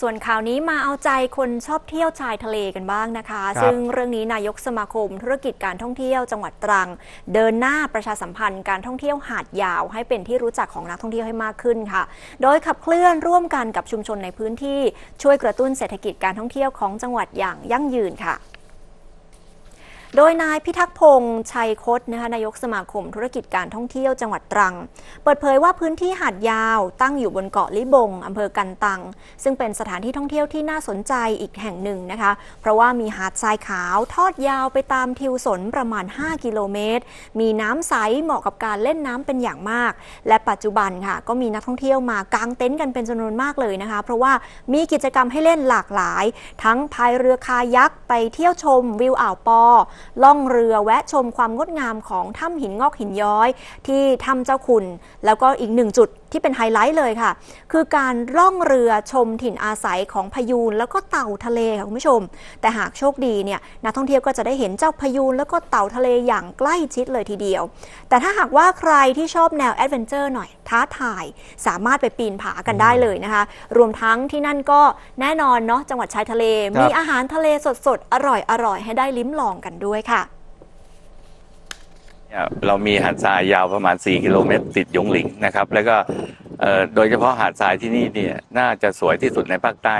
ส่วนข่าวนี้มาเอาใจคนชอบเที่ยวชายทะเลกันบ้างนะคะครับซึ่งเรื่องนี้นายกสมาคม ธุรกิจการท่องเที่ยวจังหวัดตรัง เดินหน้าประชาสัมพันธ์การท่องเที่ยวหาดยาว ให้เป็นที่รู้จักของนักท่องเที่ยวให้มากขึ้นค่ะ โดยขับเคลื่อนร่วมกันกับชุมชนในพื้นที่ช่วยกระตุ้นเศรษฐกิจการท่องเที่ยวของจังหวัดอย่างยั่งยืนค่ะ โดยนายพิทักษ์พงษ์ชัยคดนะคะนายกสมาคมธุรกิจการท่องเที่ยวจังหวัดตรัง เปิดเผยว่าพื้นที่หาดยาวตั้งอยู่บนเกาะลิบงอำเภอกันตัง ซึ่งเป็นสถานที่ท่องเที่ยวที่น่าสนใจอีกแห่งหนึ่งนะคะ เพราะว่ามีหาดทรายขาวทอดยาวไปตามทิวสนประมาณ 5 กิโลเมตร มีน้ำใสเหมาะกับการเล่นน้ำเป็นอย่างมาก และปัจจุบันค่ะ ก็มีนักท่องเที่ยวมากางเต็นท์กันเป็นจำนวนมากเลยนะคะ เพราะว่ามีกิจกรรมให้เล่นหลากหลาย ทั้งพายเรือคายักไปเที่ยวชมวิวอ่าวปอล่องเรือแวะชมความงดงามของถ้ำหินงอกหินย้อย ที่ถ้ำเจ้าคุณ แล้วก็อีกหนึ่งจุด ที่เป็นไฮไลท์เลยค่ะ คือการล่องเรือชมถิ่นอาศัยของพายูนแล้วก็เต่าทะเลค่ะคุณผู้ชม แต่หากโชคดีเนี่ยนักท่องเที่ยวก็จะได้เห็นเจ้าพายูนแล้วก็เต่าทะเลอย่างใกล้ชิดเลยทีเดียว แต่ถ้าหากว่าใครที่ชอบแนวแอดเวนเจอร์หน่อยท้าทายสามารถไปปีนผากันได้เลยนะคะ รวมทั้งที่นั่นก็แน่นอนเนาะจังหวัดชายทะเล มีอาหารทะเลสดๆอร่อยๆให้ได้ลิ้มลองกันด้วยค่ะ เนี่ยเรามีหาดทรายยาวประมาณ 4 กิโลเมตรติดยงหลิงนะครับ แล้วก็โดยเฉพาะหาดทรายที่นี่เนี่ยน่าจะสวยที่สุดในภาคใต้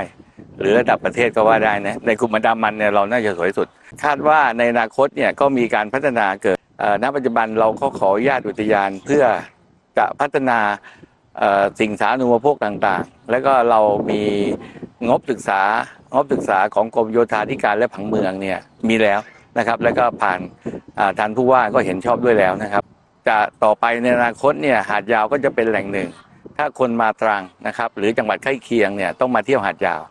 หรือระดับประเทศก็ว่าได้นะในกลุ่มอันดามันเนี่ยเราน่าจะสวยที่สุด คาดว่าในอนาคตเนี่ยก็มีการพัฒนาเกิดณปัจจุบันเราก็ขออนุญาตอุทยานเพื่อจะพัฒนาสิ่งสาธารณูปโภคต่างๆ แล้วก็เรามีงบศึกษางบศึกษาของกรมโยธาธิการและผังเมืองเนี่ยมีแล้วนะครับ แล้วก็ผ่าน ท่านผู้ว่าก็เห็นชอบด้วยแล้วนะครับจะต่อไปในอนาคตเนี่ยหาดยาวก็จะเป็นแหล่งหนึ่ง ถ้าคนมาตรังนะครับ หรือจังหวัดใกล้เคียงเนี่ยต้องมาเที่ยวหาดยาว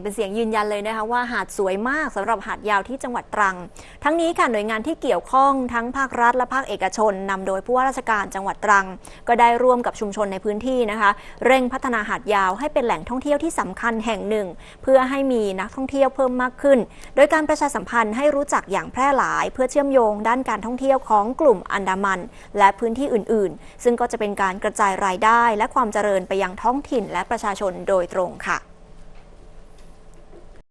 เป็นเสียงยืนยันเลยนะคะว่าหาดสวยมากสำหรับหาดยาวที่จังหวัดตรัง ทั้งนี้ค่ะหน่วยงานที่เกี่ยวข้องทั้งภาครัฐและภาคเอกชนนำโดยผู้ว่าราชการจังหวัดตรัง ก็ได้ร่วมกับชุมชนในพื้นที่นะคะ เร่งพัฒนาหาดยาวให้เป็นแหล่งท่องเที่ยวที่สำคัญแห่งหนึ่ง เพื่อให้มีนักท่องเที่ยวเพิ่มมากขึ้น โดยการประชาสัมพันธ์ให้รู้จักอย่างแพร่หลาย เพื่อเชื่อมโยงด้านการท่องเที่ยวของกลุ่มอันดามัน และพื้นที่อื่น ๆ ซึ่งก็จะเป็นการกระจายรายได้ และความเจริญไปยังท้องถิ่นและประชาชนโดยตรงค่ะ